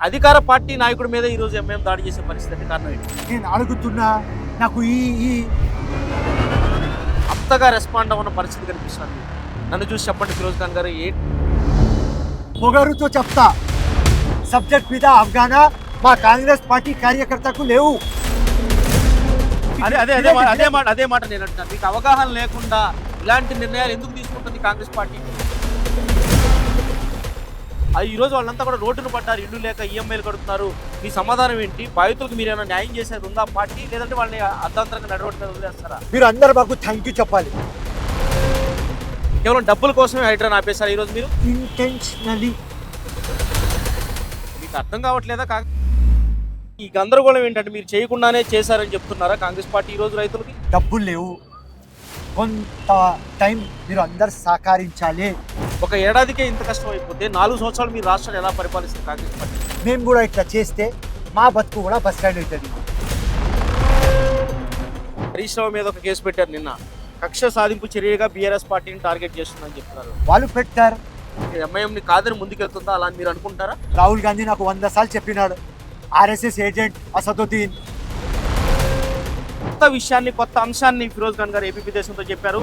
అధికార పార్టీ నాయకుడి మీద ఈ రోజు ఎంఎం దాడి చేసే పరిస్థితి కారణం ఏంటి? నేను అడుగుతున్నా నాకు ఈ ఈ అంతగా రెస్పాండ్ అవ్వన్న పరిస్థితి కనిపిస్తుంది. నన్ను చూసి చెప్పండి ఫిరోజ్ ఖాన్ గారు ఏ పొగరుతో చెప్తా. సబ్జెక్ట్ మీద అవగాహన మా కాంగ్రెస్ పార్టీ కార్యకర్తకు లేవు. అదే అదే అదే మాట అదే మాట అదే మాట నేను అంటున్నాను మీకు అవగాహన లేకుండా ఇలాంటి నిర్ణయాలు ఎందుకు తీసుకుంటుంది కాంగ్రెస్ పార్టీ? అది ఈ రోజు వాళ్ళంతా కూడా రోడ్డును పడ్డారు ఇల్లు లేక ఈఎంఐలు కడుతున్నారు. మీ సమాధానం ఏంటి? బాధితులకు మీరు ఏమైనా న్యాయం చేసేది ఉందా? పార్టీ లేదంటే వాళ్ళని అర్ధాంతరంగా నడవడం మీద వదిలేస్తారా? మీరు అందరు మాకు థ్యాంక్ యూ చెప్పాలి. కేవలం డబ్బుల కోసమే హైడ్రాన్ ఆపేశారు ఈ రోజు మీరు? ఇంటెన్షనలీ మీకు అర్థం కావట్లేదా? కా ఈ గందరగోళం ఏంటంటే మీరు చేయకుండానే చేశారని చెప్తున్నారా కాంగ్రెస్ పార్టీ ఈ రోజు రైతులకి? డబ్బులు లేవు. కొంత టైం మీరు అందరు సహకరించాలి. ఒక ఏడాదికే ఇంత కష్టం అయిపోతే నాలుగు సంవత్సరాలు మీ రాష్ట్రాన్ని ఎలా పరిపాలిస్తారు కాంగ్రెస్ పార్టీ? మేము కూడా ఇట్లా చేస్తే మా బతుకు కూడా బస్ స్టాండ్ అవుతుంది. హరీష్ రావు మీద ఒక కేసు పెట్టారు నిన్న. కక్ష సాధింపు చర్యగా బీఆర్ఎస్ పార్టీని టార్గెట్ చేస్తుందని చెప్తున్నారు. వాళ్ళు పెట్టారు. ఎంఐఎంని కాదని ముందుకెళ్తుందా? అలా అని మీరు అనుకుంటారా? రాహుల్ గాంధీ నాకు వంద సార్లు చెప్పినాడు. ఆర్ఎస్ఎస్ ఏజెంట్ అసదుద్దీన్ కొత్త విషయాన్ని కొత్త అంశాన్ని ఫిరోజ్ ఖాన్ గారు ఏపీ దేశంతో చెప్పారు.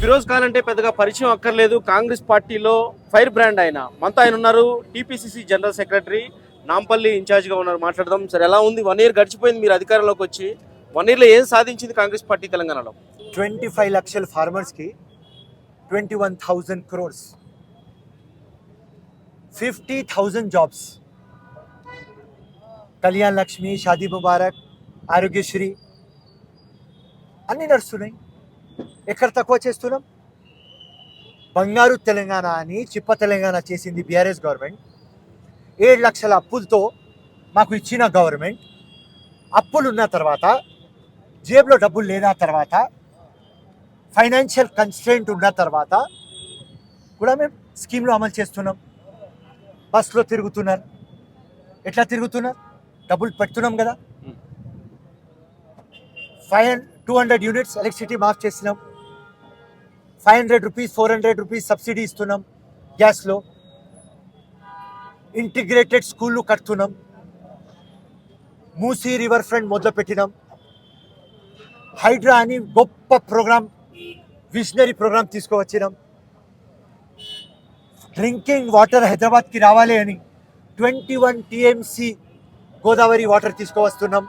ఫిరోజ్ ఖాన్ అంటే పెద్దగా పరిచయం అక్కర్లేదు. కాంగ్రెస్ పార్టీలో ఫైర్ బ్రాండ్ ఆయన. మనతో ఆయన ఉన్నారు. TPCC general secretary. నాంపల్లి ఇన్ఛార్జ్గా ఉన్నారు. మాట్లాడదాం. సరే ఎలా ఉంది? వన్ ఇయర్ గడిచిపోయింది మీరు అధికారంలోకి వచ్చి. వన్ ఇయర్లో ఏం సాధించింది కాంగ్రెస్ పార్టీ తెలంగాణలో? ట్వంటీ ఫైవ్ లక్షల ఫార్మర్స్కి twenty one thousand crores. Fifty thousand jobs. Kalyan Lakshmi Shaadi Mubarak Aarogyasri అన్నీ నడుస్తున్నాయి. ఎక్కడ తక్కువ చేస్తున్నాం? బంగారు తెలంగాణ అని చిప్ప తెలంగాణ చేసింది బీఆర్ఎస్ గవర్నమెంట్. ఏడు లక్షల అప్పులతో మాకు ఇచ్చిన గవర్నమెంట్. అప్పులు ఉన్న తర్వాత జేబులో డబ్బులు లేన తర్వాత ఫైనాన్షియల్ కన్స్ట్రెంట్ ఉన్న తర్వాత కూడా మేము స్కీమ్లో అమలు చేస్తున్నాం. బస్సులో తిరుగుతున్నారు. ఎట్లా తిరుగుతున్నారు? డబ్బులు పెడుతున్నాం కదా. Five two hundred units electricity మాఫ్ చేసినాం five hundred rupees four hundred rupees subsidy ఇస్తున్నాం గ్యాస్లో ఇంటిగ్రేటెడ్ స్కూళ్ళు కడుతున్నాం. మూసీ రివర్ ఫ్రంట్ మొదలు పెట్టినాం హైడ్రా అని గొప్ప ప్రోగ్రామ్ విజనరీ ప్రోగ్రామ్ తీసుకువచ్చినాం. డ్రింకింగ్ వాటర్ హైదరాబాద్కి రావాలి అని twenty one TMC Godavari water తీసుకువస్తున్నాం.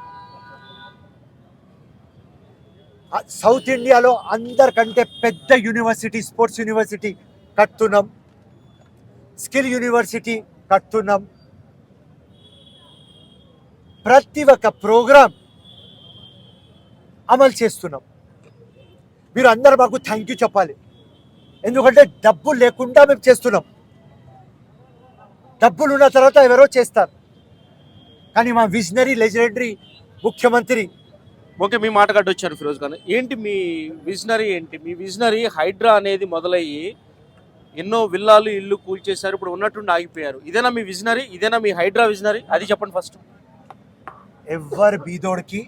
South ఇండియాలో అందరికంటే పెద్ద యూనివర్సిటీ స్పోర్ట్స్ యూనివర్సిటీ కడుతున్నాం. స్కిల్ యూనివర్సిటీ కడుతున్నాం. ప్రతి ఒక్క ప్రోగ్రామ్ అమలు చేస్తున్నాం. మీరు అందరు మాకు థ్యాంక్ యూ చెప్పాలి. ఎందుకంటే డబ్బులు లేకుండా మేము చేస్తున్నాం. డబ్బులు ఉన్న తర్వాత ఎవరో చేస్తారు. కానీ మా విజనరీ లెజెండరీ ముఖ్యమంత్రి. ఓకే మీ మాట వచ్చారు ఫిరోజ్ ఖాన్. ఏంటి మీ విజనరీ ఏంటి? మీ విజనరీ హైడ్రా అనేది మొదలయ్యి ఎన్నో విల్లాలు ఇల్లు కూల్చేశారు ఇప్పుడు ఉన్నట్టుండి ఆగిపోయారు. ఇదేనా మీ విజనరీ ఇదేనా మీ హైడ్రా విజనరీ అది చెప్పండి ఫస్ట్ ఎవరు బీదోడికి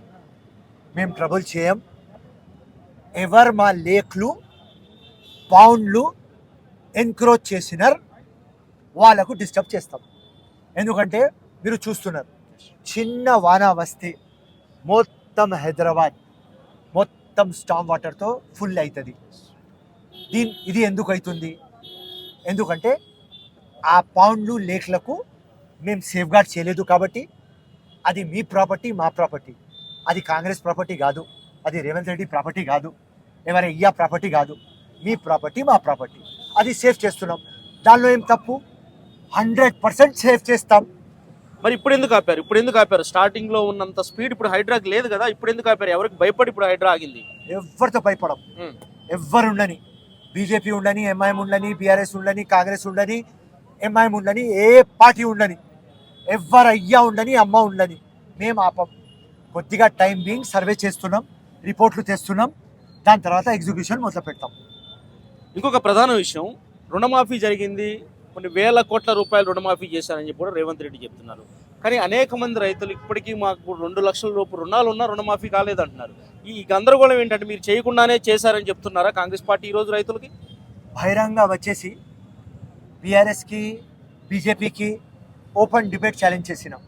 మేము ట్రబుల్ చేయం. ఎవరు మా లేక్లు పౌండ్లు ఎన్క్రోచ్ చేసినారు వాళ్ళకు డిస్టర్బ్ చేస్తాం. ఎందుకంటే మీరు చూస్తున్నారు. చిన్న వాన వస్తే మొత్తం హైదరాబాద్ మొత్తం స్టామ్ వాటర్తో ఫుల్ అవుతుంది దీని ఇది ఎందుకు అవుతుంది ఎందుకంటే ఆ పౌండ్లు లేక్లకు మేము సేఫ్ గార్డ్ చేయలేదు కాబట్టి అది మీ ప్రాపర్టీ మా ప్రాపర్టీ. అది కాంగ్రెస్ ప్రాపర్టీ కాదు అది రేవంత్ రెడ్డి ప్రాపర్టీ కాదు ఎవరి అయ్యా ప్రాపర్టీ కాదు మీ ప్రాపర్టీ మా ప్రాపర్టీ. అది సేఫ్ చేస్తున్నాం. దానిలో ఏం తప్పు? హండ్రెడ్ పర్సెంట్ సేఫ్ చేస్తాం. మరి ఇప్పుడు ఎందుకు ఆపారు? ఇప్పుడు ఎందుకు ఆపారు? స్టార్టింగ్లో ఉన్నంత స్పీడ్ ఇప్పుడు హైడ్రాకి లేదు కదా ఇప్పుడు ఎందుకు ఆపారు? ఎవరికి భయపడి ఇప్పుడు హైడ్రా ఆగింది? ఎవరితో భయపడం ఉండని? బీజేపీ ఉండని ఎంఐఎం ఉండని బీఆర్ఎస్ ఉండని కాంగ్రెస్ ఉండని ఎంఐఎం ఉండని ఏ పార్టీ ఉండని ఎవ్వరు అయ్యా ఉండని అమ్మ ఉండని మేము ఆపం. కొద్దిగా టైం బీయింగ్ సర్వే చేస్తున్నాం రిపోర్ట్లు తెస్తున్నాం దాని తర్వాత ఎగ్జిక్యూషన్ మొదలు పెడతాం ఇంకొక ప్రధాన విషయం రుణమాఫీ జరిగింది కొన్ని వేల కోట్ల రూపాయలు రుణమాఫీ చేశారని చెప్పి కూడా రేవంత్ రెడ్డి చెప్తున్నారు. కానీ అనేక మంది రైతులు ఇప్పటికీ మాకు రెండు లక్షల రూపు రుణాలు ఉన్నా రుణమాఫీ కాలేదంటున్నారు. ఈ గందరగోళం ఏంటంటే మీరు చేయకుండానే చేశారని చెప్తున్నారా కాంగ్రెస్ పార్టీ ఈరోజు రోజు రైతులకి? బహిరంగ వచ్చేసి బీఆర్ఎస్కి బీజేపీకి ఓపెన్ డిబేట్ ఛాలెంజ్ చేసినాం.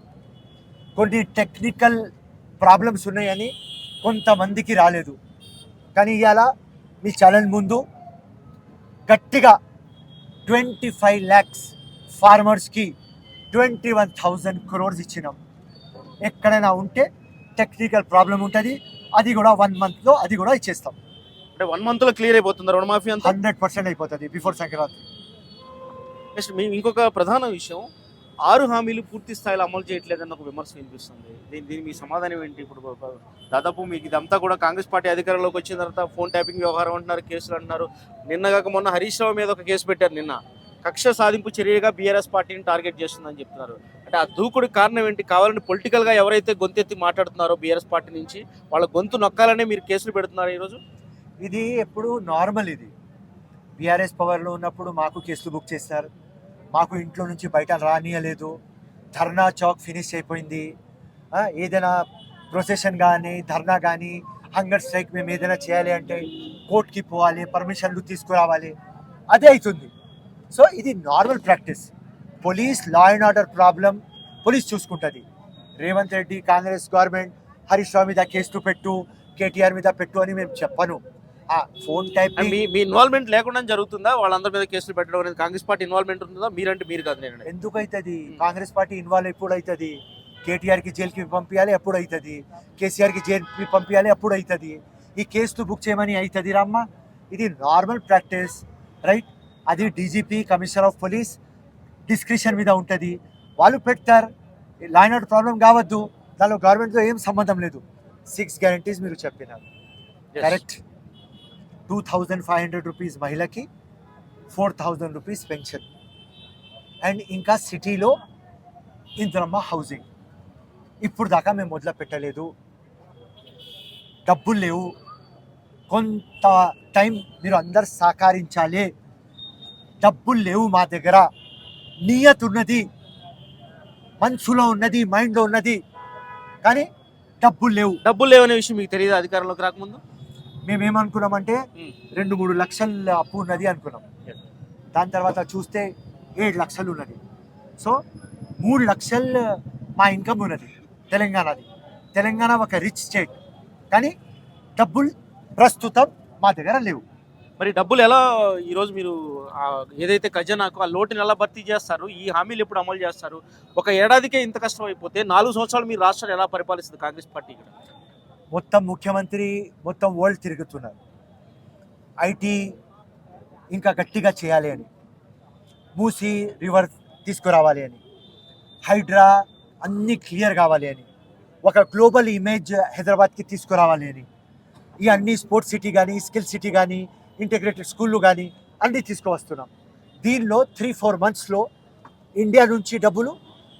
కొన్ని టెక్నికల్ ప్రాబ్లమ్స్ ఉన్నాయని కొంతమందికి రాలేదు. కానీ ఇవాళ మీ ఛానల్ ముందు గట్టిగా ట్వంటీ ఫైవ్ ల్యాక్స్ ఫార్మర్స్కి ట్వంటీ వన్ థౌజండ్ క్రోర్స్ ఇచ్చినాం. ఎక్కడైనా ఉంటే టెక్నికల్ ప్రాబ్లం ఉంటుంది అది కూడా వన్ మంత్లో అది కూడా ఇచ్చేస్తాం. అంటే వన్ మంత్లో క్లియర్ అయిపోతుంది రుణమాఫీ అంతా? హండ్రెడ్ పర్సెంట్ అయిపోతుంది బిఫోర్ సంక్రాంతి. నెక్స్ట్ మీ ఇంకొక ప్రధాన విషయం ఆరు హామీలు పూర్తి స్థాయిలో అమలు చేయట్లేదని ఒక విమర్శ వినిపిస్తుంది. దీని దీని మీ సమాధానం ఏంటి? ఇప్పుడు దాదాపు మీకు ఇదంతా కూడా కాంగ్రెస్ పార్టీ అధికారంలోకి వచ్చిన తర్వాత ఫోన్ ట్యాపింగ్ వ్యవహారం అంటున్నారు కేసులు అంటున్నారు. నిన్నగాక మొన్న హరీష్ రావు మీద ఒక కేసు పెట్టారు నిన్న. కక్ష సాధింపు చర్యగా బీఆర్ఎస్ పార్టీని టార్గెట్ చేస్తుందని చెప్తున్నారు. అంటే ఆ దూకుడు కారణం ఏంటి? కావాలని పొలిటికల్గా ఎవరైతే గొంతెత్తి మాట్లాడుతున్నారో బీఆర్ఎస్ పార్టీ నుంచి వాళ్ళ గొంతు నొక్కాలనే మీరు కేసులు పెడుతున్నారు ఈరోజు? ఇది ఎప్పుడు నార్మల్ ఇది. బీఆర్ఎస్ పవర్లో ఉన్నప్పుడు మాకు కేసులు బుక్ చేస్తారు. మాకు ఇంట్లో నుంచి బయట రానియలేదు. ధర్నా చౌక్ ఫినిష్ అయిపోయింది. ఏదైనా ప్రొసెషన్ కానీ ధర్నా కానీ హంగర్ స్ట్రైక్ మేము ఏదైనా చేయాలి అంటే కోర్టుకి పోవాలి పర్మిషన్లు తీసుకురావాలి. అదే అవుతుంది సో ఇది normal practice police law and order problem police చూసుకుంటుంది. రేవంత్ రెడ్డి కాంగ్రెస్ గవర్నమెంట్ హరీష్ రావు మీద కేసులు పెట్టు కేటీఆర్ మీద పెట్టు అని మేము చెప్పను. ఆ ఫోన్ టైప్ మీ మీ ఇన్వాల్వ్మెంట్ లేకుండా జరుగుతుందా? వాళ్ళందరి మీద కేసులు పెట్టడం అనేది కాంగ్రెస్ పార్టీ ఇన్వాల్వ్మెంట్ ఉంటుందా? మీరంటే మీరు కాదు నేను ఎందుకు అవుతుంది కాంగ్రెస్ పార్టీ ఇన్వాల్వ్ ఎప్పుడు అవుతుంది కేటీఆర్కి జైలుకి పంపించాలి ఎప్పుడు అవుతుంది కేసీఆర్కి జైలుకి పంపించాలి ఎప్పుడు అవుతుంది ఈ కేసులు బుక్ చేయమని అవుతుంది రామ్మ? ఇది నార్మల్ ప్రాక్టీస్ రైట్ అది DGP commissioner of police description మీద ఉంటుంది. వాళ్ళు పెడతారు. లైన్ అవుట్ ప్రాబ్లం కావద్దు. దానిలో గవర్నమెంట్తో ఏం సంబంధం లేదు. సిక్స్ గ్యారంటీస్ మీరు చెప్పినారు. Correct two thousand five hundred rupees మహిళకి four thousand rupees pension. And ఇంకా సిటీలో ఇంద్రమ్మ హౌసింగ్. ఇప్పుడు దాకా మేము మొదలు పెట్టలేదు. డబ్బులు లేవు. కొంత టైం మీరు అందరు సహకరించాలి. డబ్బులు లేవు మా దగ్గర. నియత్ ఉన్నది. మనసులో ఉన్నది మైండ్లో ఉన్నది. కానీ డబ్బులు లేవు. డబ్బులు లేవు అనే విషయం మీకు తెలియదు అధికారంలోకి రాకముందు? మేమేమనుకున్నామంటే. రెండు మూడు లక్షల అప్పు ఉన్నది అనుకున్నాం. దాని తర్వాత చూస్తే ఏడు లక్షలు ఉన్నది. సో మూడు లక్షలు మా ఇన్కమ్ ఉన్నది తెలంగాణది. తెలంగాణ ఒక రిచ్ స్టేట్. కానీ డబ్బులు ప్రస్తుతం మా దగ్గర లేవు. మరి డబ్బులు ఎలా ఈరోజు మీరు ఏదైతే ఖజానాకు ఆ లోటుని ఎలా భర్తీ చేస్తారు ఈ హామీలు ఎప్పుడు అమలు చేస్తారు? ఒక ఏడాదికే ఇంత కష్టం అయిపోతే నాలుగు సంవత్సరాలు మీ రాష్ట్రాన్ని ఎలా పరిపాలిస్తుంది కాంగ్రెస్ పార్టీ ఇక్కడ? మొత్తం ముఖ్యమంత్రి మొత్తం వరల్డ్ తిరుగుతున్నారు. ఐటీ ఇంకా గట్టిగా చేయాలి అని. మూసి రివర్ తీసుకురావాలి అని. హైడ్రా అన్నీ క్లియర్ కావాలి అని. ఒక గ్లోబల్ ఇమేజ్ హైదరాబాద్కి తీసుకురావాలి అని. ఈ అన్ని స్పోర్ట్స్ సిటీ కానీ స్కిల్ సిటీ కానీ ఇంటిగ్రేటెడ్ స్కూళ్ళు కానీ అన్నీ తీసుకువస్తున్నాం. దీనిలో త్రీ ఫోర్ మంత్స్లో ఇండియా నుంచి డబ్బులు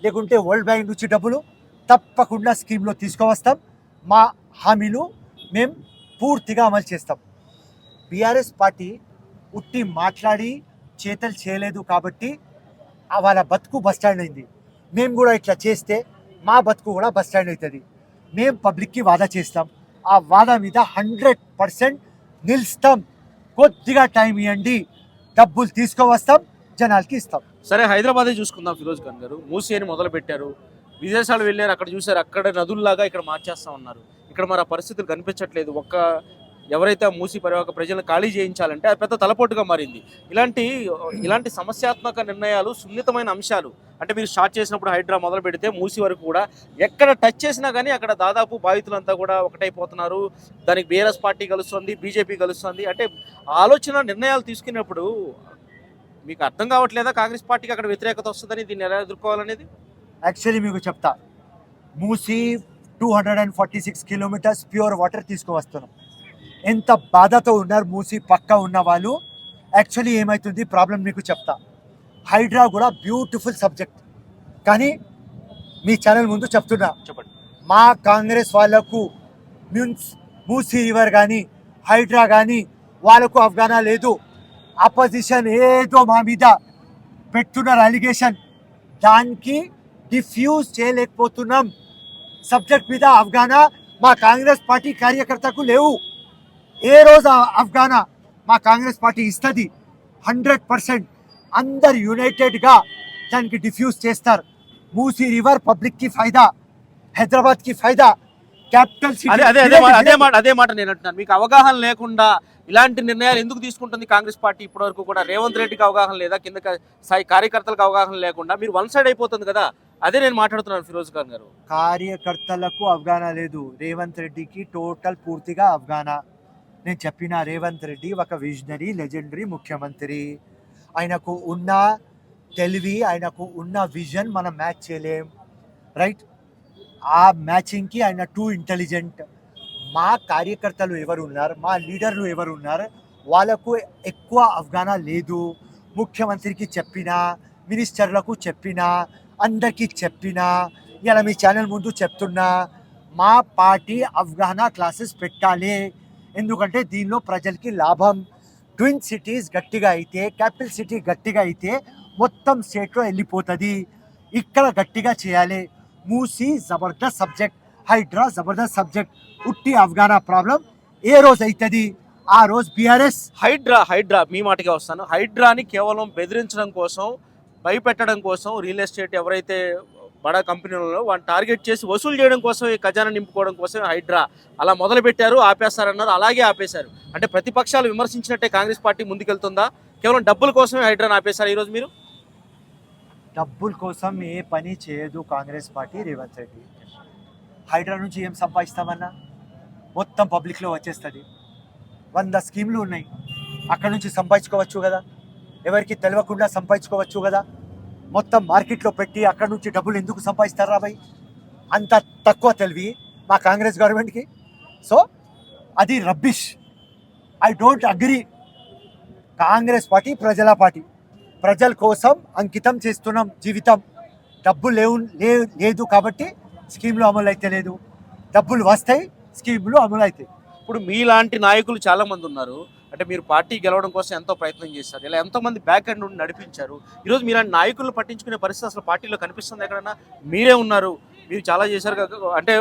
లేకుంటే వరల్డ్ బ్యాంక్ నుంచి డబ్బులు తప్పకుండా స్కీమ్లో తీసుకువస్తాం. మా హామీలు మేము పూర్తిగా అమలు చేస్తాం. బీఆర్ఎస్ పార్టీ ఉట్టి మాట్లాడి చేతలు చేయలేదు కాబట్టి ఆ వాళ్ళ బతుకు బస్టాండ్ అయింది. మేము కూడా ఇట్లా చేస్తే మా బతుకు కూడా బస్ స్టాండ్ అవుతుంది. మేము పబ్లిక్కి వాదా చేస్తాం. ఆ వాదా మీద హండ్రెడ్ పర్సెంట్ నిలుస్తాం. కొద్దిగా టైం ఇవ్వండి డబ్బులు తీసుకువస్తాం. జనాలకి ఇస్తాం. సరే హైదరాబాదే చూసుకుందాం ఫిరోజ్ ఖాన్ గారు. మూసి అని మొదలు పెట్టారు విదేశాలు వెళ్ళారు. అక్కడ చూసారు అక్కడ నదుల్లాగా ఇక్కడ మార్చేస్తా ఉన్నారు. ఇక్కడ మరి ఆ పరిస్థితులు కనిపించట్లేదు. ఒక్క ఎవరైతే మూసి పరివాహక ప్రజలను ఖాళీ చేయించాలంటే అది పెద్ద తలపోటుగా మారింది. ఇలాంటి ఇలాంటి సమస్యాత్మక నిర్ణయాలు సున్నితమైన అంశాలు. అంటే మీరు స్టార్ట్ చేసినప్పుడు హైడ్రా మొదలు పెడితే మూసి వరకు కూడా ఎక్కడ టచ్ చేసినా కానీ అక్కడ దాదాపు బాధితులంతా కూడా ఒకటైపోతున్నారు. దానికి బీఆర్ఎస్ పార్టీ కలుస్తుంది బీజేపీ కలుస్తుంది. అంటే ఆలోచన నిర్ణయాలు తీసుకున్నప్పుడు మీకు అర్థం కావట్లేదా? కాంగ్రెస్ పార్టీకి అక్కడ వ్యతిరేకత వస్తుందని దీన్ని ఎలా ఎదుర్కోవాలనేది? యాక్చువల్లీ మీకు చెప్తా. Musi two hundred and forty six kilometres pure water తీసుకువస్తున్నాం. ఎంత బాధతో ఉన్నారు మూసి పక్క ఉన్న వాళ్ళు? యాక్చువల్లీ ఏమవుతుంది ప్రాబ్లం మీకు చెప్తా. హైడ్రా కూడా బ్యూటిఫుల్ సబ్జెక్ట్. కానీ మీ ఛానల్ ముందు చెప్తున్నా. చెప్పండి. మా కాంగ్రెస్ వాళ్ళకు మ్యూన్స్ మూసీ రివర్ కానీ హైడ్రా కానీ వాళ్ళకు అవగాహన లేదు. అపోజిషన్ ఏదో మా మీద పెట్టున్నారు అలిగేషన్. దానికి డిఫ్యూజ్ చేయలేకపోతున్నాం. సబ్జెక్ట్ మీద అవగాహన మా కాంగ్రెస్ పార్టీ కార్యకర్తకు లేవు. ఏ రోజు అవగాహన మా కాంగ్రెస్ పార్టీ ఇస్తుంది? Hundred percent. అందరు యునైటెడ్గా దానికి డిఫ్యూజ్ చేస్తారు. మూసీ రివర్ పబ్లిక్కి ఫైదా హైదరాబాద్కి ఫైదా క్యాపిటల్ అదే అదే అదే మాట అదే మాట అదే మాట నేను అంటున్నాను. మీకు అవగాహన లేకుండా ఇలాంటి నిర్ణయాలు ఎందుకు తీసుకుంటుంది కాంగ్రెస్ పార్టీ ఇప్పటివరకు కూడా? రేవంత్ రెడ్డికి అవగాహన లేదా కింద స్థాయి కార్యకర్తలకు అవగాహన లేకుండా మీరు వన్ సైడ్ అయిపోతుంది కదా. అదే నేను మాట్లాడుతున్నాను ఫిరోజ్ ఖాన్ గారు. కార్యకర్తలకు అవగాహన లేదు. రేవంత్ రెడ్డికి టోటల్ పూర్తిగా అవగాహన. నేను చెప్పిన రేవంత్ రెడ్డి ఒక విజనరీ లెజెండరీ ముఖ్యమంత్రి. ఆయనకు ఉన్న తెలివి ఆయనకు ఉన్న విజన్ మనం మ్యాచ్ చేయలేం. రైట్? ఆ మ్యాచింగ్కి ఆయన టూ ఇంటెలిజెంట్. మా కార్యకర్తలు ఎవరు ఉన్నారు మా లీడర్లు ఎవరు ఉన్నారు వాళ్ళకు ఎక్కువ అవగాహన లేదు. ముఖ్యమంత్రికి చెప్పినా మినిస్టర్లకు చెప్పినా అందరికీ చెప్పినా ఇలా మీ ఛానల్ ముందు చెప్తున్నా మా పార్టీ అవగాహన క్లాసెస్ పెట్టాలి. ఎందుకంటే దీనిలో ప్రజలకి లాభం. ట్విన్ సిటీస్ గట్టిగా అయితే క్యాపిటల్ సిటీ గట్టిగా అయితే మొత్తం స్టేట్లో వెళ్ళిపోతుంది. ఇక్కడ గట్టిగా చేయాలి. మూసి జబర్దస్త్ సబ్జెక్ట్ హైడ్రా జబర్దస్త్ సబ్జెక్ట్ ఉట్టి అవగాహన ప్రాబ్లం ఏ రోజు అవుతుంది ఆ రోజు బీఆర్ఎస్. హైడ్రా హైడ్రా మీ మాటగా వస్తాను. హైడ్రాని కేవలం బెదిరించడం కోసం భయపెట్టడం కోసం రియల్ ఎస్టేట్ ఎవరైతే బడా కంపెనీలలో వాటిని టార్గెట్ చేసి వసూలు చేయడం కోసం ఈ ఖజానా నింపుకోవడం కోసం హైడ్రా అలా మొదలుపెట్టారు ఆపేస్తారన్నారు అలాగే ఆపేశారు. అంటే ప్రతిపక్షాలు విమర్శించినట్టే కాంగ్రెస్ పార్టీ ముందుకెళ్తుందా? కేవలం డబ్బుల కోసమే హైడ్రాని ఆపేశారు ఈరోజు మీరు? డబ్బుల కోసం ఏ పని చేయదు కాంగ్రెస్ పార్టీ రేవంత్ రెడ్డి. హైడ్రా నుంచి ఏం సంపాదిస్తామన్నా? మొత్తం పబ్లిక్లో వచ్చేస్తుంది. వంద స్కీమ్లు ఉన్నాయి. అక్కడ నుంచి సంపాదించుకోవచ్చు కదా. ఎవరికి తెలియకుండా సంపాదించుకోవచ్చు కదా? మొత్తం మార్కెట్లో పెట్టి అక్కడ నుంచి డబ్బులు ఎందుకు సంపాదిస్తారా బాయ్ అంత తక్కువ తెలివి మా కాంగ్రెస్ గవర్నమెంట్కి. సో అది rubbish. I don't agree. Congress party ప్రజల పార్టీ. ప్రజల కోసం అంకితం చేస్తున్నాం జీవితం. డబ్బు లేవు లే- లేదు కాబట్టి స్కీమ్లు అమలు అయితే లేదు. డబ్బులు వస్తాయి స్కీమ్లు అమలు అవుతాయి ఇప్పుడు మీలాంటి నాయకులు చాలామంది ఉన్నారు. అంటే మీరు పార్టీ గెలవడం కోసం ఎంతో ప్రయత్నం చేశారు. ఇలా ఎంతో మంది బ్యాక్ అండ్ నుండి నడిపించారు. ఈరోజు మీలాంటి నాయకులను పట్టించుకునే పరిస్థితి అసలు పార్టీలో కనిపిస్తుంది ఎక్కడన్నా? మీరే ఉన్నారు. మీరు చాలా చేశారు కదా. అంటే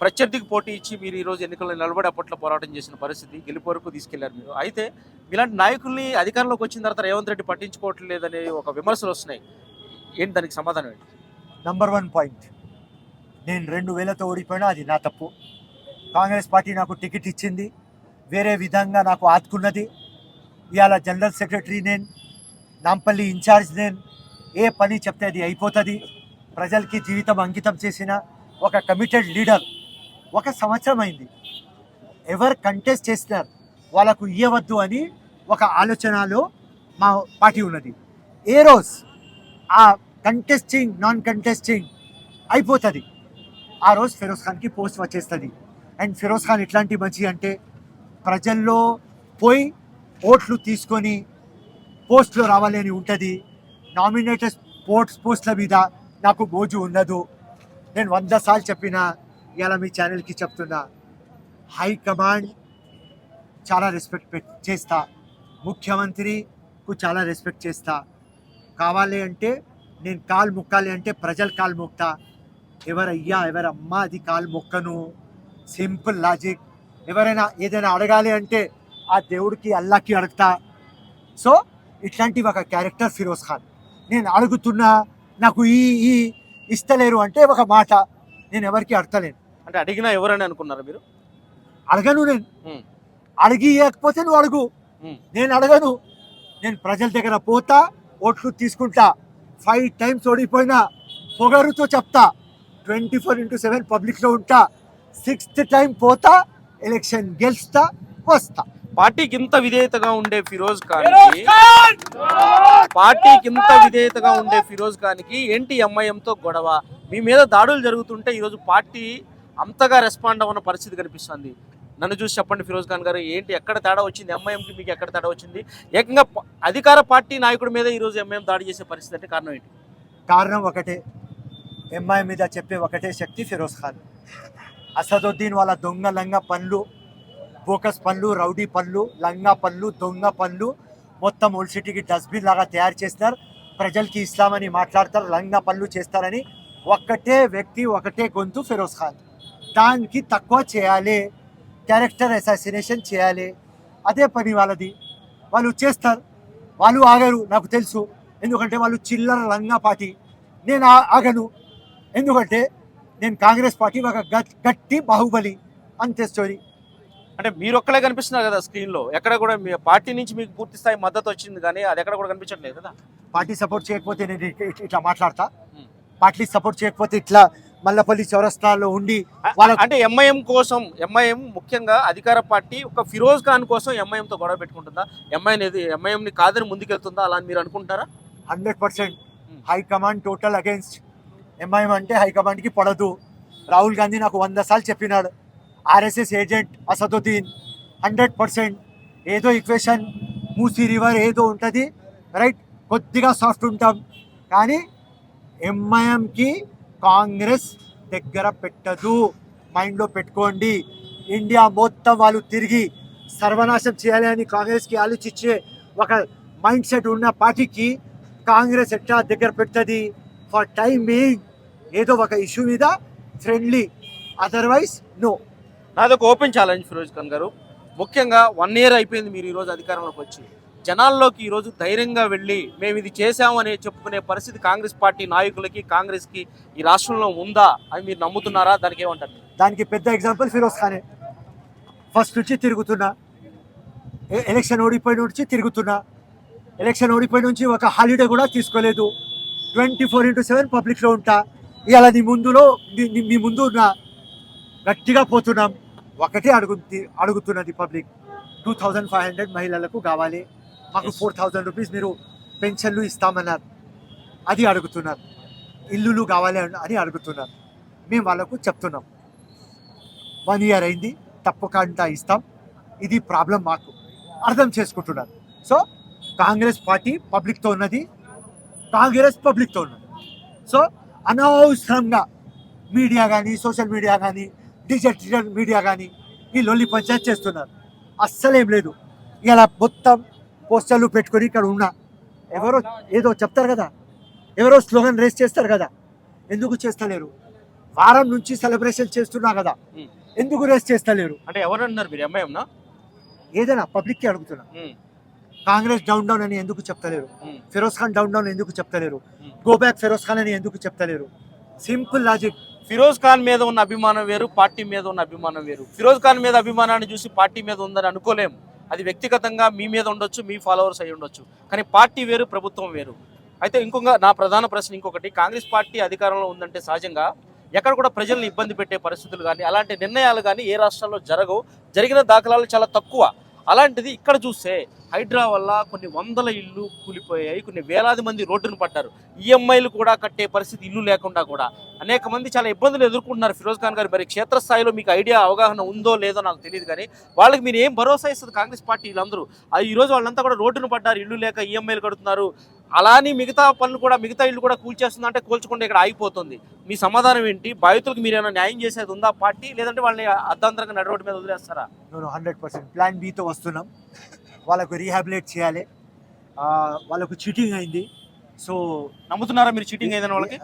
ప్రత్యర్థికి పోటీ ఇచ్చి మీరు ఈరోజు ఎన్నికల్లో నిలబడి అప్పట్లో పోరాటం చేసిన పరిస్థితి గెలుపు వరకు తీసుకెళ్ళారు మీరు. అయితే ఇలాంటి నాయకుల్ని అధికారంలోకి వచ్చిన తర్వాత రేవంత్ రెడ్డి పట్టించుకోవట్లేదనే ఒక విమర్శలు వస్తున్నాయి. ఏంటి దానికి సమాధానం ఏంటి? నంబర్ వన్ పాయింట్ నేను రెండు వేలతో ఓడిపోయినా అది నా తప్పు. కాంగ్రెస్ పార్టీ నాకు టికెట్ ఇచ్చింది. వేరే విధంగా నాకు ఆదుకున్నది. ఇవాళ జనరల్ సెక్రటరీ నేను నాంపల్లి ఇన్ఛార్జ్ నేను ఏ పని చెప్తే అది అయిపోతుంది. ప్రజలకి జీవితం అంకితం చేసిన ఒక కమిటెడ్ లీడర్ ఒక సంవత్సరం అయింది. ఎవరు కంటెస్ట్ చేస్తున్నారు వాళ్ళకు ఇవ్వవద్దు అని ఒక ఆలోచనలో మా పార్టీ ఉన్నది. ఏ రోజు ఆ కంటెస్టింగ్ నాన్ కంటెస్టింగ్ అయిపోతుంది. ఆ రోజు ఫిరోజ్ ఖాన్కి పోస్ట్ వచ్చేస్తుంది. అండ్ ఫిరోజ్ ఖాన్ ఎట్లాంటి మంచి అంటే ప్రజల్లో పోయి ఓట్లు తీసుకొని పోస్టులు రావాలి అని ఉంటుంది. నామినేటెడ్ పోస్ట్ పోస్ట్ల మీద నాకు మోజు ఉండదు. నేను వంద సార్లు చెప్పిన ఇలా మీ ఛానల్కి చెప్తున్నా. హైకమాండ్ చాలా రెస్పెక్ట్ చేస్తా. ముఖ్యమంత్రికు చాలా రెస్పెక్ట్ చేస్తా. కావాలి అంటే నేను కాలు మొక్కాలి అంటే ప్రజలు కాలు మొక్తా. ఎవరయ్యా ఎవరమ్మా అది కాలు మొక్కను. Simple logic. ఎవరైనా ఏదైనా అడగాలి అంటే ఆ దేవుడికి అల్లాకి అడుగుతా. సో ఇట్లాంటి ఒక క్యారెక్టర్ ఫిరోజ్ ఖాన్. నేను అడుగుతున్నా నాకు ఈ ఈ ఇస్తలేరు అంటే ఒక మాట. నేను ఎవరికి అడతలేను. అంటే అడిగినా ఎవరని అనుకున్నారు మీరు? అడగను నేను. అడిగి ఇవ్వకపోతే నువ్వు అడుగు. నేను అడగను. నేను ప్రజల దగ్గర పోతా ఓట్లు తీసుకుంటా. ఫైవ్ టైమ్స్ ఓడిపోయినా పొగరుతో చెప్తా. ట్వంటీ ఫోర్ ఇంటూ సెవెన్ పబ్లిక్లో ఉంటా. సిక్స్త్ టైం పోతా ఎలక్షన్ గెలుస్తా వస్తా. పార్టీకి ఇంత విధేయతగా ఉండే ఫిరోజ్ ఖాన్! పార్టీకి ఇంత విధేయతగా ఉండే ఫిరోజ్ ఖాన్కి ఏంటి ఎంఐఎంతో గొడవ. మీ మీద దాడులు జరుగుతుంటే ఈరోజు పార్టీ అంతగా రెస్పాండ్ అవ్వన పరిస్థితి కనిపిస్తుంది. నన్ను చూసి చెప్పండి ఫిరోజ్ ఖాన్ గారు ఏంటి ఎక్కడ తేడా వచ్చింది? ఎంఐఎంకి మీకు ఎక్కడ తేడా వచ్చింది? ఏకంగా అధికార పార్టీ నాయకుడి మీద ఈరోజు ఎంఐఎం దాడి చేసే పరిస్థితి అంటే కారణం ఏంటి? కారణం ఒకటే. ఎంఐ మీద చెప్పే ఒకటే శక్తి ఫిరోజ్ ఖాన్. అసదుద్దీన్ వాళ్ళ దొంగ లంగ పనులు బోకస్ పనులు రౌడీ పనులు లంగా పనులు దొంగ పనులు మొత్తం ఓల్డ్ సిటీకి డస్ట్బిన్ లాగా తయారు చేస్తారు. ప్రజలకి ఇస్తామని మాట్లాడతారు లంగా పనులు చేస్తారని. ఒక్కటే వ్యక్తి ఒకటే గొంతు ఫిరోజ్ ఖాన్. దానికి తక్కువ చేయాలి. క్యారెక్టర్ అసాసినేషన్ చేయాలి. అదే పని వాళ్ళది. వాళ్ళు చేస్తారు. వాళ్ళు ఆగరు నాకు తెలుసు. ఎందుకంటే వాళ్ళు చిల్లర లంగా పార్టీ. నేను ఆగను. ఎందుకంటే నేను కాంగ్రెస్ పార్టీ ఒక గట్- గట్టి బాహుబలి అంతే స్టోరీ అంటే మీరు ఒక్కలే కనిపిస్తున్నారు కదా స్క్రీన్లో. ఎక్కడ కూడా మీ పార్టీ నుంచి మీకు పూర్తి స్థాయి మద్దతు వచ్చింది కానీ అది ఎక్కడ కూడా కనిపించట్లేదు కదా? పార్టీ సపోర్ట్ చేయకపోతే నేను ఇట్- ఇట్- ఇట్లా మాట్లాడతా. పార్టీ సపోర్ట్ చేయకపోతే ఇట్లా మల్లపల్లి చౌరస్తాలో ఉండి వాళ్ళ- అంటే ఎంఐఎం కోసం ఎంఐఎం ముఖ్యంగా అధికార పార్టీ ఒక ఫిరోజ్ ఖాన్ కోసం ఎంఐఎం తో గొడవ పెట్టుకుంటుందా? ఎంఐఎం ని కాదని ముందుకెళ్తుందా? అలా అని మీరు అనుకుంటారా? Hundred percent. High command total against MIM అంటే హైకమాండ్కి పడదు. రాహుల్ గాంధీ నాకు వంద సార్లు చెప్పినాడు. RSS agent Asaduddin hundred percent ఏదో ఈక్వేషన్ మూసీ రివర్ ఏదో ఉంటుంది రైట్ కొద్దిగా సాఫ్ట్ ఉంటాం. కానీ ఎంఐఎంకి కాంగ్రెస్ దగ్గర పెట్టదు. మైండ్లో పెట్టుకోండి. ఇండియా మొత్తం వాళ్ళు తిరిగి సర్వనాశం చేయాలి అని కాంగ్రెస్కి ఆలోచించే ఒక మైండ్ సెట్ ఉన్న పార్టీకి కాంగ్రెస్ ఎట్లా దగ్గర పెడుతుంది? ఫర్ టైమింగ్ బీయింగ్ ఏదో ఒక ఇష్యూ మీద ఫ్రెండ్లీ అదర్వైజ్ నో నాది ఒక ఓపెన్ ఛాలెంజ్ ఫిరోజ్ ఖాన్ గారు. ముఖ్యంగా వన్ ఇయర్ అయిపోయింది మీరు ఈరోజు అధికారంలోకి వచ్చి. జనాల్లోకి ఈరోజు ధైర్యంగా వెళ్ళి మేము ఇది చేశామని చెప్పుకునే పరిస్థితి కాంగ్రెస్ పార్టీ నాయకులకి కాంగ్రెస్కి ఈ రాష్ట్రంలో ఉందా అని మీరు నమ్ముతున్నారా? దానికి ఏమంటారు? దానికి పెద్ద ఎగ్జాంపుల్ ఫిరోజ్ ఖానే. ఫస్ట్ నుంచి తిరుగుతున్నా. ఎలక్షన్ ఓడిపోయిన నుంచి తిరుగుతున్నా. ఎలక్షన్ ఓడిపోయిన నుంచి ఒక హాలిడే కూడా తీసుకోలేదు. ట్వంటీ ఫోర్ ఇంటూ సెవెన్ పబ్లిక్లో ఉంటా. ఇవాళ నీ ముందులో మీ ముందు ఉన్న గట్టిగా పోతున్నాం. ఒకటే అడుగు అడుగుతున్నది public. Two thousand five hundred మహిళలకు కావాలి. మాకు. ఫోర్ థౌజండ్ రూపీస్ మీరు పెన్షన్లు ఇస్తామన్నారు. అది అడుగుతున్నారు. ఇల్లులు కావాలి అని- అని అడుగుతున్నారు. మేము వాళ్ళకు చెప్తున్నాం. వన్ ఇయర్ అయింది తప్పకుండా ఇస్తాం. ఇది ప్రాబ్లం మాకు. అర్థం చేసుకుంటున్నారు. సో కాంగ్రెస్ పార్టీ పబ్లిక్తో ఉన్నది. కాంగ్రెస్ పబ్లిక్తో ఉన్నది. సో అనవసరంగా మీడియా కానీ సోషల్ మీడియా కానీ డిజిటల్ మీడియా కానీ ఈ లొల్లి పంచాయత్ చేస్తున్నారు. అస్సలేం లేదు. ఇలా మొత్తం పోస్టర్లు పెట్టుకొని ఇక్కడ ఉన్నా ఎవరో ఏదో చెప్తారు కదా ఎవరో స్లోగన్ రేస్ చేస్తారు కదా ఎందుకు చేస్తలేరు? వారం నుంచి సెలబ్రేషన్ చేస్తున్నా కదా. ఎందుకు రేస్ చేస్తలేరు? అంటే ఎవరు అన్నారు మీరు? ఎంఐఎంనా? ఏదైనా పబ్లిక్కి అడుగుతున్నా. కాంగ్రెస్ డౌన్ డౌన్ అని ఎందుకు చెప్తలేరు? ఫిరోజ్ ఖాన్ డౌన్ డౌన్ ఎందుకు చెప్తలేరు. గో బ్యాక్ ఫిరోజ్ ఖాన్ అని ఎందుకు చెప్తలేరు? సింపుల్ లాజిక్ ఫిరోజ్ ఖాన్ మీద ఉన్న అభిమానం వేరు పార్టీ మీద ఉన్న అభిమానం వేరు. ఫిరోజ్ ఖాన్ మీద అభిమానాన్ని చూసి పార్టీ మీద ఉందని అనుకోలేం అది వ్యక్తిగతంగా మీ మీద ఉండొచ్చు మీ ఫాలోవర్స్ అయి ఉండొచ్చు. కానీ పార్టీ వేరు ప్రభుత్వం వేరు. అయితే ఇంకొక నా ప్రధాన ప్రశ్న ఇంకొకటి. కాంగ్రెస్ పార్టీ అధికారంలో ఉందంటే సహజంగా ఎక్కడ కూడా ప్రజల్ని ఇబ్బంది పెట్టే పరిస్థితులు కానీ అలాంటి నిర్ణయాలు కానీ ఏ రాష్ట్రాల్లో జరగవు. జరిగిన దాఖలాలు చాలా తక్కువ. అలాంటిది ఇక్కడ చూస్తే హైడ్రా వల్ల కొన్ని వందల ఇల్లు కూలిపోయాయి కొన్ని వేలాది మంది రోడ్డును పడ్డారు. ఈఎంఐలు కూడా కట్టే పరిస్థితి ఇల్లు లేకుండా కూడా. అనేక మంది చాలా ఇబ్బందులు ఎదుర్కొంటున్నారు ఫిరోజ్ ఖాన్ గారు మరి. క్షేత్రస్థాయిలో మీకు ఐడియా అవగాహన ఉందో లేదో నాకు తెలియదు కానీ వాళ్ళకి మీరు ఏం భరోసా ఇస్తుంది కాంగ్రెస్ పార్టీ వీళ్ళందరూ? ఈరోజు వాళ్ళంతా కూడా రోడ్డును పడ్డారు ఇల్లు లేక ఈఎంఐలు కడుతున్నారు. అలానే మిగతా పనులు కూడా మిగతా ఇల్లు కూడా కూల్చేస్తుంది అంటే కూల్చకుండా ఇక్కడ ఆగిపోతుంది. మీ సమాధానం ఏంటి? బాధితులకు మీరు ఏమైనా న్యాయం చేసేది ఉందా పార్టీ? లేదంటే వాళ్ళని అర్ధాంతరంగా నడవడం మీద వదిలేస్తారా? నేను హండ్రెడ్ పర్సెంట్ ప్లాన్ బితో వస్తున్నాం. వాళ్ళకు రీహాబిలేట్ చేయాలి. వాళ్ళకు చీటింగ్ అయింది. సో నమ్ముతున్నారా మీరు చీటింగ్ అయిందని వాళ్ళకి?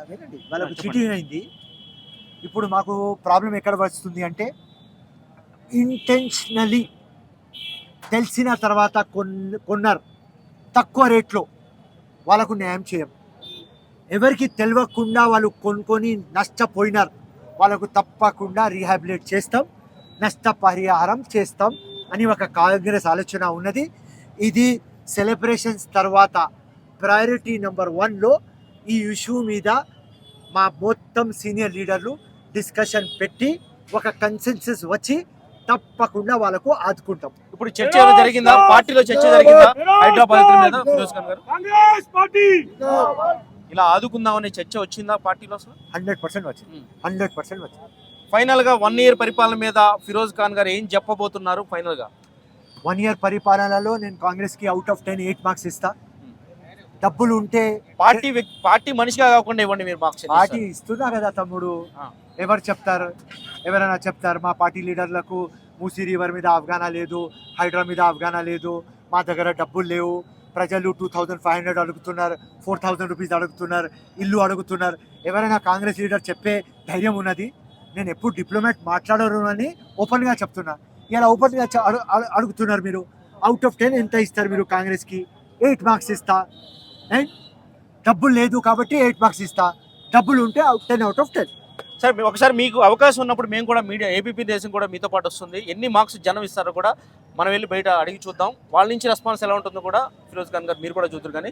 వాళ్ళకు. చీటింగ్ అయింది. ఇప్పుడు మాకు ప్రాబ్లం ఎక్కడ వస్తుంది అంటే ఇంటెన్షనలీ తెలిసిన తర్వాత కొన్ కొన్నారు. తక్కువ రేట్లో వాళ్ళకు న్యాయం చేయం. ఎవరికి తెలియకుండా వాళ్ళు కొనుక్కొని నష్టపోయినారు. వాళ్ళకు తప్పకుండా రీహాబిలేట్ చేస్తాం. నష్టపరిహారం చేస్తాం. అని ఒక కాంగ్రెస్ ఆలోచన ఉన్నది. ఇది సెలబ్రేషన్స్ తర్వాత ప్రయారిటీ నెంబర్ వన్లో ఈ ఇష్యూ మీద మా మొత్తం సీనియర్ లీడర్లు డిస్కషన్ పెట్టి ఒక కన్సెన్సస్ వచ్చి తప్పకుండా వాళ్ళకు ఆదుకుంటాం. ఇప్పుడు చర్చ జరిగిందా? పార్టీలో చర్చ జరిగిందా? హైదరాబాద్ మీద? ఫిరోజ్ ఖాన్ గారు? కాంగ్రెస్ పార్టీ! ఇలా ఆదుకుందామనే చర్చ వచ్చిందా పార్టీలో హండ్రెడ్ పర్సెంట్ వచ్చింది. హండ్రెడ్ పర్సెంట్ వచ్చింది. ఫైనల్గా వన్ ఇయర్ పరిపాలన మీద ఫిరోజ్ ఖాన్ గారు ఏం చెప్పబోతున్నారు ఫైనల్గా? వన్ ఇయర్ పరిపాలనలో నేను కాంగ్రెస్కి out of ten eight marks ఇస్తా. డబ్బులు ఉంటే పార్టీ పార్టీ మనిషిగా కాకుండా ఇవ్వండి మీరు మాకు పార్టీ ఇస్తున్నా కదా తమ్ముడు. ఎవరు చెప్తారు? ఎవరైనా చెప్తారు మా పార్టీ లీడర్లకు మూసీ రివర్ మీద అవగాహన లేదు హైడ్రా మీద అవగాహన లేదు మా దగ్గర డబ్బులు లేవు ప్రజలు టూ థౌజండ్ ఫైవ్ హండ్రెడ్ అడుగుతున్నారు ఫోర్ థౌజండ్ రూపీస్ అడుగుతున్నారు ఇల్లు అడుగుతున్నారు. ఎవరైనా కాంగ్రెస్ లీడర్ చెప్పే ధైర్యం ఉన్నది? నేను ఎప్పుడు డిప్లొమాట్ మాట్లాడరు అని ఓపెన్గా చెప్తున్నా. ఇలా ఓపెన్గా అడుగుతున్నారు మీరు. అవుట్ ఆఫ్ టెన్ ఎంత ఇస్తారు మీరు కాంగ్రెస్కి? ఎయిట్ మార్క్స్ ఇస్తా. అండ్ డబ్బులు లేదు కాబట్టి ఎయిట్ మార్క్స్ ఇస్తా. డబ్బులు ఉంటే ten out of ten sir ఒకసారి మీకు అవకాశం ఉన్నప్పుడు మేము కూడా మీడియా ఏబీపీ దేశం కూడా మీతో పాటు వస్తుంది. ఎన్ని మార్క్స్ జనం ఇస్తారో కూడా మనం వెళ్ళి బయట అడిగి చూద్దాం. వాళ్ళ నుంచి రెస్పాన్స్ ఎలా ఉంటుందో కూడా ఫిరోజ్ ఖాన్ గారు మీరు కూడా చూద్దరు కానీ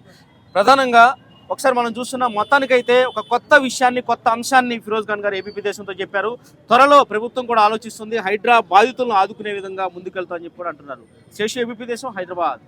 ప్రధానంగా ఒకసారి మనం చూస్తున్న మొత్తానికైతే ఒక కొత్త విషయాన్ని కొత్త అంశాన్ని ఫిరోజ్ ఖాన్ గారు ఏబీపీ దేశంతో చెప్పారు. త్వరలో ప్రభుత్వం కూడా ఆలోచిస్తుంది హైడ్రా బాధితులను ఆదుకునే విధంగా ముందుకెళ్తా అని చెప్పి కూడా అంటున్నారు. శేషు ఏబీపీ దేశం హైదరాబాద్.